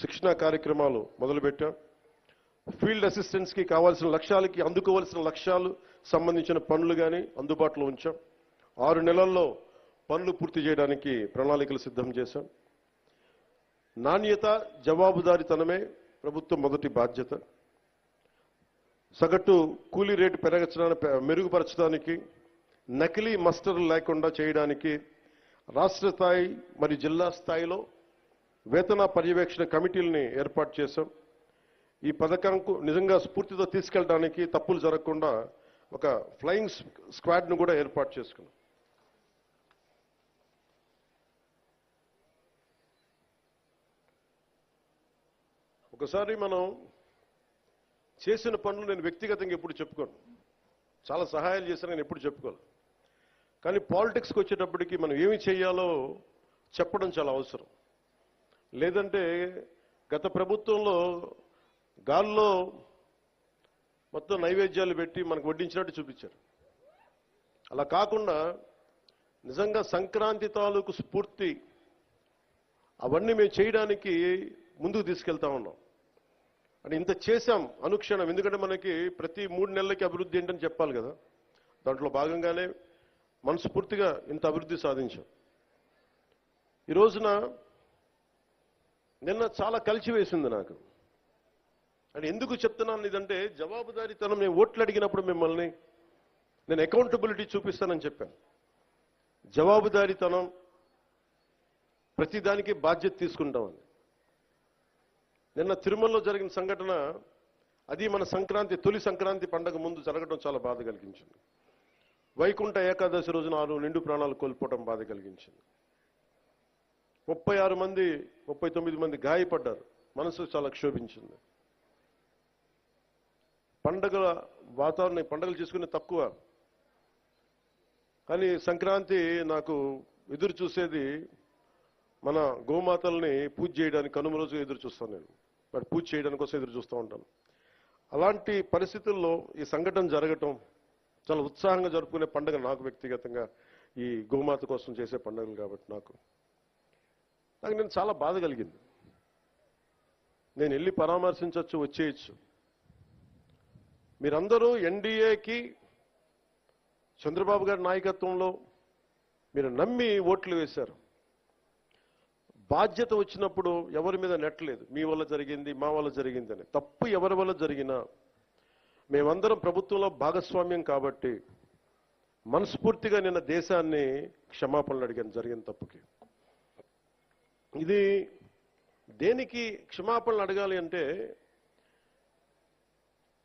శిక్షణా కార్యక్రమాలు మొదలుపెట్టాం. ఫీల్డ్ అసిస్టెంట్స్కి కావాల్సిన లక్ష్యాలకి అందుకోవాల్సిన లక్ష్యాలు సంబంధించిన పనులు కానీ అందుబాటులో ఉంచాం. ఆరు నెలల్లో పనులు పూర్తి చేయడానికి ప్రణాళికలు సిద్ధం చేశాం. నాణ్యత జవాబుదారీతనమే ప్రభుత్వం మొదటి బాధ్యత. సగటు కూలీ రేటు పెరగచ్చడానికి మెరుగుపరచడానికి నకిలీ మస్టర్లు లేకుండా చేయడానికి రాష్ట్ర స్థాయి మరియు జిల్లా స్థాయిలో వేతన పర్యవేక్షణ కమిటీలని ఏర్పాటు చేశాం. ఈ పథకంకు నిజంగా స్ఫూర్తితో తీసుకెళ్ళడానికి తప్పులు జరగకుండా ఒక ఫ్లయింగ్ స్క్వాడ్ను కూడా ఏర్పాటు చేసుకున్నాం. ఒకసారి మనం చేసిన పనులు నేను వ్యక్తిగతంగా ఎప్పుడు చెప్పుకోను. చాలా సహాయాలు చేశాను నేను ఎప్పుడు చెప్పుకోను. కానీ పాలిటిక్స్కి వచ్చేటప్పటికి మనం ఏమి చేయాలో చెప్పడం చాలా అవసరం. లేదంటే గత ప్రభుత్వంలో గాల్లో మొత్తం నైవేద్యాలు పెట్టి మనకు వడ్డించినట్టు చూపించారు. అలా కాకుండా నిజంగా సంక్రాంతి తాలూకు స్ఫూర్తి అవన్నీ మేము చేయడానికి ముందుకు తీసుకెళ్తా ఉన్నాం. అంటే ఇంత చేశాం అనుక్షణం. ఎందుకంటే మనకి ప్రతి మూడు నెలలకి అభివృద్ధి ఏంటని చెప్పాలి కదా. దాంట్లో భాగంగానే మనస్ఫూర్తిగా ఇంత అభివృద్ధి సాధించాం. ఈ రోజున నిన్న చాలా కలిసివేసింది నాకు. అండ్ ఎందుకు చెప్తున్నాను ఇదంటే జవాబుదారీతనం నేను ఓట్లు అడిగినప్పుడు మిమ్మల్ని నేను అకౌంటబిలిటీ చూపిస్తానని చెప్పాను. జవాబుదారీతనం ప్రతిదానికి బాధ్యత తీసుకుంటామని. నిన్న తిరుమలలో జరిగిన సంఘటన అది మన సంక్రాంతి తొలి సంక్రాంతి పండగ ముందు జరగడం చాలా బాధ కలిగించింది. వైకుంఠ ఏకాదశి రోజున ఆరు నిండు ప్రాణాలు కోల్పోవడం బాధ కలిగించింది. ముప్పై ఆరు మంది ముప్పై తొమ్మిది మంది గాయపడ్డారు. మనసు చాలా క్షోభించింది. పండగల వాతావరణం పండగలు చేసుకునే తక్కువ. కానీ సంక్రాంతి నాకు ఎదురు చూసేది మన గోమాతల్ని పూజ చేయడానికి కనుమ రోజు ఎదురు చూస్తాను నేను. వాటి పూజ చేయడానికి కోసం ఎదురు చూస్తూ ఉంటాను. అలాంటి పరిస్థితుల్లో ఈ సంఘటన జరగటం చాలా ఉత్సాహంగా జరుపుకునే పండుగ నాకు వ్యక్తిగతంగా ఈ గోమాత కోసం చేసే పండుగలు కాబట్టి నాకు. నాకు నేను చాలా బాధ కలిగింది. నేను వెళ్ళి పరామర్శించవచ్చు వచ్చేయచ్చు. మీరందరూ ఎన్డీఏకి చంద్రబాబు గారి నాయకత్వంలో మీరు నమ్మి ఓట్లు వేశారు. బాధ్యత వచ్చినప్పుడు ఎవరి మీద నెట్టలేదు మీ వల్ల జరిగింది మా వల్ల జరిగింది అని. తప్పు ఎవరి వల్ల జరిగినా మేమందరం ప్రభుత్వంలో భాగస్వామ్యం కాబట్టి మనస్ఫూర్తిగా నిన్న దేశాన్ని క్షమాపణలు అడిగాను. జరిగిన తప్పుకి. ఇది దేనికి క్షమాపణలు అడగాలి అంటే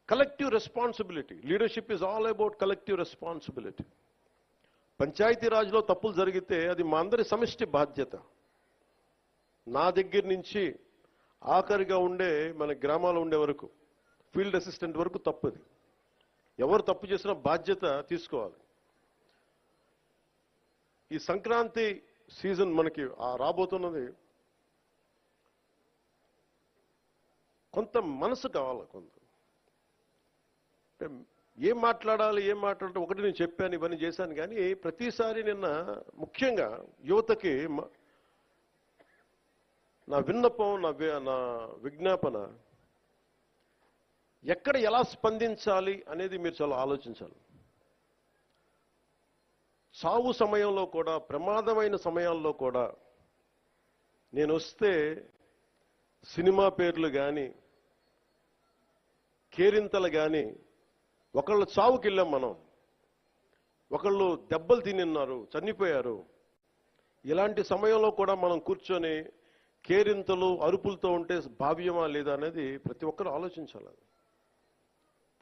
collective responsibility leadership is all about collective responsibility పంచాయతీరాజ్లో తప్పులు జరిగితే అది మా అందరి సమిష్టి బాధ్యత. నా దగ్గర నుంచి ఆఖరిగా ఉండే మన గ్రామాలు ఉండే వరకు ఫీల్డ్ అసిస్టెంట్ వరకు తప్పది. ఎవరు తప్పు చేసినా బాధ్యత తీసుకోవాలి. ఈ సంక్రాంతి సీజన్ మనకి రాబోతున్నది కొంత మనసు కావాలి కొంత. ఏం మాట్లాడాలి ఏం మాట్లాడటం ఒకటి నేను చెప్పాను ఇవన్నీ చేశాను కానీ ప్రతిసారి నిన్న ముఖ్యంగా యువతకి మ- నా విన్నపం నా నా విజ్ఞాపన ఎక్కడ ఎలా స్పందించాలి అనేది మీరు చాలా ఆలోచించాలి. సావు సమయంలో కూడా ప్రమాదమైన సమయాల్లో కూడా నేను వస్తే సినిమా పేర్లు కానీ కేరింతలు కానీ ఒకళ్ళు చావుకి వెళ్ళాం మనం. ఒకళ్ళు దెబ్బలు తినిన్నారు చనిపోయారు. ఇలాంటి సమయంలో కూడా మనం కూర్చొని కేరింతలు అరుపులతో ఉంటే భావ్యమా లేదా అనేది ప్రతి ఒక్కరు ఆలోచించాలి.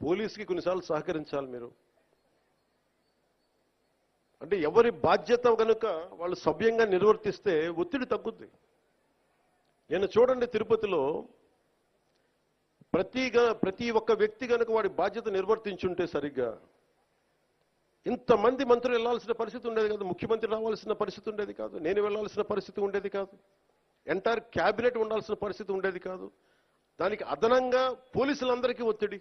పోలీస్కి కొన్నిసార్లు సహకరించాలి మీరు. అంటే ఎవరి బాధ్యత కనుక వాళ్ళు సభ్యంగా నిర్వర్తిస్తే ఒత్తిడి తగ్గుద్ది. నేను చూడండి తిరుపతిలో ప్రతి ప్రతి ఒక్క వ్యక్తి కనుక వాడి బాధ్యత నిర్వర్తించుంటే సరిగ్గా. ఇంతమంది మంత్రులు వెళ్ళాల్సిన పరిస్థితి ఉండేది కాదు. ముఖ్యమంత్రి రావాల్సిన పరిస్థితి ఉండేది కాదు. నేను వెళ్ళాల్సిన పరిస్థితి ఉండేది కాదు. ఎంటైర్ క్యాబినెట్ ఉండాల్సిన పరిస్థితి ఉండేది కాదు. దానికి అదనంగా పోలీసులందరికీ ఒత్తిడి.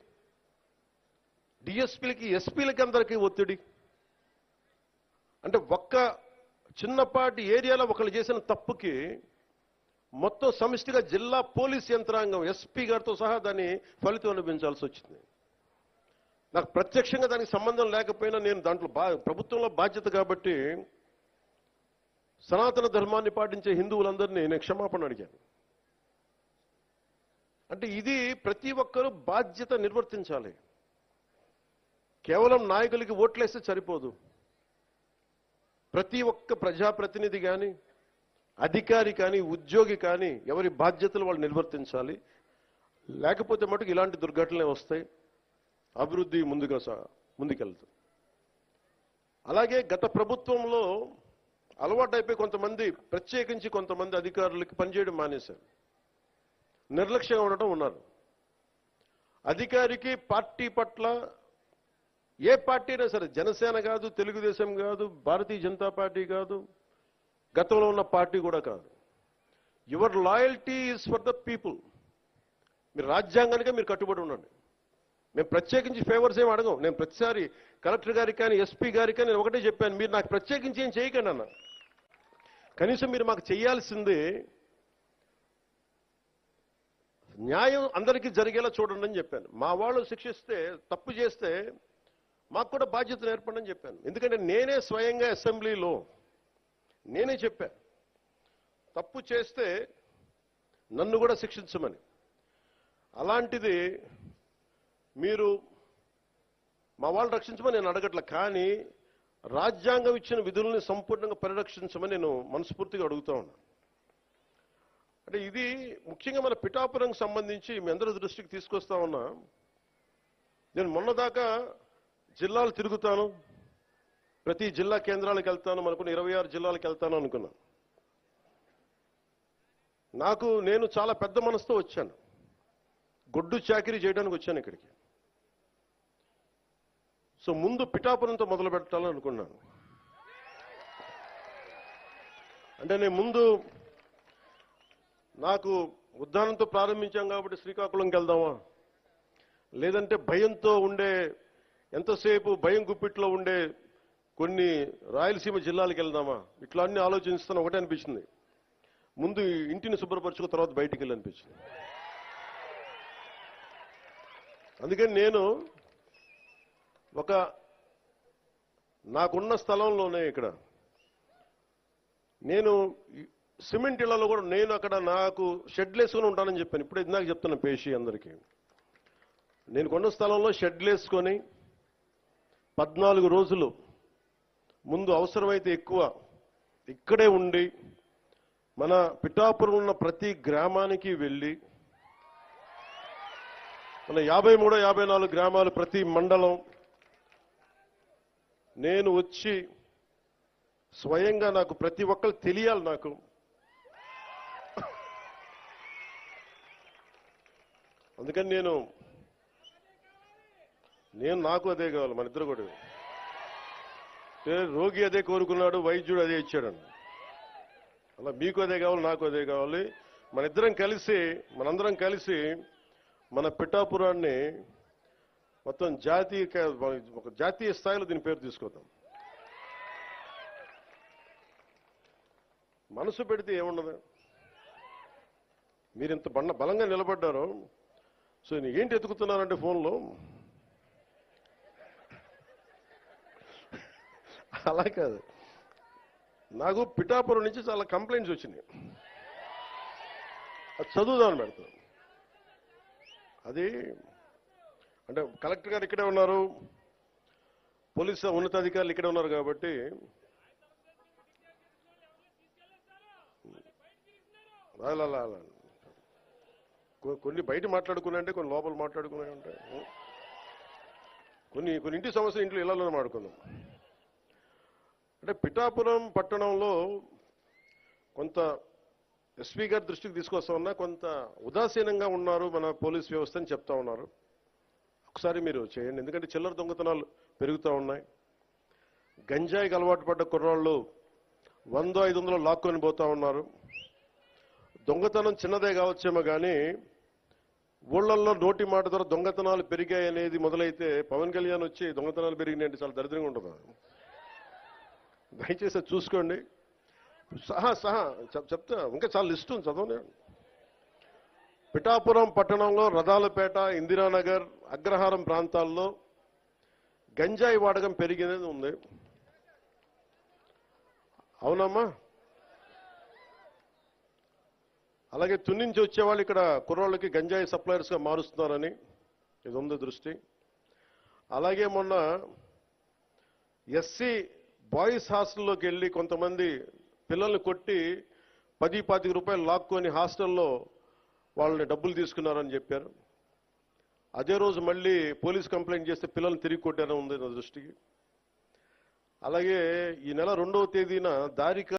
డిఎస్పీలకి ఎస్పీలకి అందరికీ ఒత్తిడి. అంటే ఒక్క చిన్నపాటి ఏరియాలో ఒకళ్ళు చేసిన తప్పుకి మొత్తం సమిష్టిగా జిల్లా పోలీస్ యంత్రాంగం ఎస్పీ గారితో సహా దాన్ని ఫలితం అనుభవించాల్సి వచ్చింది. నాకు ప్రత్యక్షంగా దానికి సంబంధం లేకపోయినా నేను దాంట్లో బా ప్రభుత్వంలో బాధ్యత కాబట్టి సనాతన ధర్మాన్ని పాటించే హిందువులందరినీ నేను క్షమాపణ అడిగాను. అంటే ఇది ప్రతి ఒక్కరూ బాధ్యత నిర్వర్తించాలి. కేవలం నాయకులకి ఓట్లేస్తే సరిపోదు. ప్రతి ఒక్క ప్రజాప్రతినిధి కానీ అధికారి కానీ ఉద్యోగి కానీ ఎవరి బాధ్యతలు వాళ్ళు నిర్వర్తించాలి. లేకపోతే మటుకు ఇలాంటి దుర్ఘటనలే వస్తాయి. అభివృద్ధి ముందుగా సా- ముందుకెళ్తుంది. అలాగే గత ప్రభుత్వంలో అలవాటైపోయి కొంతమంది ప్రత్యేకించి కొంతమంది అధికారులకి పనిచేయడం మానేశారు. నిర్లక్ష్యంగా ఉండటం ఉన్నారు. అధికారికి పార్టీ పట్ల ఏ పార్టీ అయినా సరే జనసేన కాదు తెలుగుదేశం కాదు భారతీయ జనతా పార్టీ కాదు గతంలో ఉన్న పార్టీ కూడా కాదు. Your loyalty is for the people మీరు రాజ్యాంగానికే మీరు కట్టుబడి ఉండండి. మేము ప్రత్యేకించి ఫేవర్స్ ఏం అడగం. నేను ప్రతిసారి కలెక్టర్ గారికి కానీ ఎస్పీ గారికి కానీ నేను ఒకటే చెప్పాను. మీరు నాకు ప్రత్యేకించి ఏం చేయకండి అన్న. కనీసం మీరు మాకు చేయాల్సింది న్యాయం అందరికీ జరిగేలా చూడండి అని చెప్పాను. మా వాళ్ళు శిక్షిస్తే తప్పు చేస్తే మాకు కూడా బాధ్యతను ఏర్పడని చెప్పాను. ఎందుకంటే నేనే స్వయంగా అసెంబ్లీలో నేనే చెప్పా. తప్పు చేస్తే నన్ను కూడా శిక్షించమని. అలాంటిది మీరు మా వాళ్ళు రక్షించమని నేను అడగట్ల కానీ రాజ్యాంగం ఇచ్చిన విధుల్ని సంపూర్ణంగా పరిరక్షించమని నేను మనస్ఫూర్తిగా అడుగుతా ఉన్నాను అంటే ఇది ముఖ్యంగా మన పిఠాపురంకి సంబంధించి మీ అందరి దృష్టికి తీసుకొస్తా ఉన్నా. నేను మొన్నదాకా జిల్లాలు తిరుగుతాను ప్రతి జిల్లా కేంద్రాలకు వెళ్తాను అనుకున్న ఇరవై ఆరు జిల్లాలకు వెళ్తాను అనుకున్నాను. నాకు నేను చాలా పెద్ద మనసుతో వచ్చాను. గొడ్డు చాకిరీ చేయడానికి వచ్చాను ఇక్కడికి. సో ముందు పిఠాపురంతో మొదలు పెట్టాలని అనుకున్నాను. అంటే నేను ముందు నాకు ఉద్దానంతో ప్రారంభించాం కాబట్టి శ్రీకాకుళంకి వెళ్దామా? లేదంటే భయంతో ఉండే ఎంతసేపు భయం గుప్పిట్లో ఉండే కొన్ని రాయలసీమ జిల్లాలకు వెళ్దామా? ఇట్లా అన్ని ఆలోచిస్తాను ఒకటే అనిపించింది. ముందు ఇంటిని శుభ్రపరచుకున్న తర్వాత బయటికి వెళ్ళి అనిపించింది అందుకని నేను ఒక నాకున్న స్థలంలోనే ఇక్కడ నేను సిమెంట్ ఇళ్ళలో కూడా నేను అక్కడ నాకు షెడ్లు వేసుకొని ఉంటానని చెప్పాను. ఇప్పుడు ఇందాక చెప్తున్నాను పేషి అందరికీ. నేను కొన్న స్థలంలో షెడ్లు వేసుకొని పద్నాలుగు రోజులు ముందు అవసరమైతే ఎక్కువ ఇక్కడే ఉండి మన పిఠాపురం ఉన్న ప్రతి గ్రామానికి వెళ్ళి మన యాభై మూడో యాభై నాలుగు గ్రామాలు ప్రతి మండలం నేను వచ్చి స్వయంగా నాకు ప్రతి ఒక్కరు తెలియాలి నాకు. అందుకని నేను నేను నాకు అదే కావాలి మన ఇద్దరు కూడా. రోగి అదే కోరుకున్నాడు వైద్యుడు అదే ఇచ్చాడని. అలా మీకు అదే కావాలి నాకు అదే కావాలి. మన ఇద్దరం కలిసి మనందరం కలిసి మన పిఠాపురాన్ని మొత్తం జాతీయ ఒక జాతీయ స్థాయిలో దీని పేరు తీసుకొద్దాం. మనసు పెడితే ఏముండదు? మీరు ఇంత బండ బలంగా నిలబడ్డారు. సో నేను ఏంటి ఎతుకుతున్నానంటే ఫోన్లో? అలా కాదు. నాకు పిఠాపురం నుంచి చాలా కంప్లైంట్స్ వచ్చినాయి. అది చదువుదామని పెడతాను అది అంటే కలెక్టర్ గారు ఇక్కడే ఉన్నారు. పోలీసు ఉన్నతాధికారులు ఇక్కడే ఉన్నారు కాబట్టి అలా అలా కొన్ని బయట మాట్లాడుకున్నాయంటే కొన్ని లోపల మాట్లాడుకున్నాయి ఉంటాయి కొన్ని కొన్ని ఇంటి సమస్య ఇంట్లో ఇళ్ళలో మాట్లాడుకుందాం. అంటే పిఠాపురం పట్టణంలో కొంత ఎస్పీ గారి దృష్టికి తీసుకొస్తా ఉన్నా కొంత ఉదాసీనంగా ఉన్నారు మన పోలీస్ వ్యవస్థ అని చెప్తా ఉన్నారు. ఒకసారి మీరు చేయండి ఎందుకంటే చిల్లర దొంగతనాలు పెరుగుతూ ఉన్నాయి. గంజాయికి అలవాటు పడ్డ కుర్రాళ్ళు వంద ఐదు వందలు లాక్కొని పోతా ఉన్నారు. దొంగతనం చిన్నదే కావచ్చేమో కానీ ఊళ్ళల్లో నోటి మాట ద్వారా దొంగతనాలు పెరిగాయి అనేది మొదలైతే పవన్ కళ్యాణ్ వచ్చి దొంగతనాలు పెరిగినాయంటే చాలా దరిద్రంగా ఉంటుంది. దయచేసి చూసుకోండి. సహా సహా చెప్- చెప్తా. ఇంకా చాలా లిస్ట్ ఉంది చదవండి. పిఠాపురం పట్టణంలో రథాలపేట ఇందిరానగర్ అగ్రహారం ప్రాంతాల్లో గంజాయి వాడకం పెరిగినది ఉంది. అవునమ్మా. అలాగే తుని నుంచి వచ్చేవాళ్ళు ఇక్కడ కుర్రోళ్ళకి గంజాయి సప్లయర్స్గా మారుస్తున్నారని ఇది ఉంది దృష్టి. అలాగే మొన్న ఎస్సీ బాయ్స్ హాస్టల్లోకి వెళ్ళి కొంతమంది పిల్లల్ని కొట్టి పది పాతిక రూపాయలు లాక్కొని హాస్టల్లో వాళ్ళని డబ్బులు తీసుకున్నారని చెప్పారు. అదే రోజు మళ్ళీ పోలీస్ కంప్లైంట్ చేస్తే పిల్లల్ని తిరిగి కొట్టారని ఉంది నా దృష్టికి. అలాగే ఈ నెల రెండవ తేదీన దారిక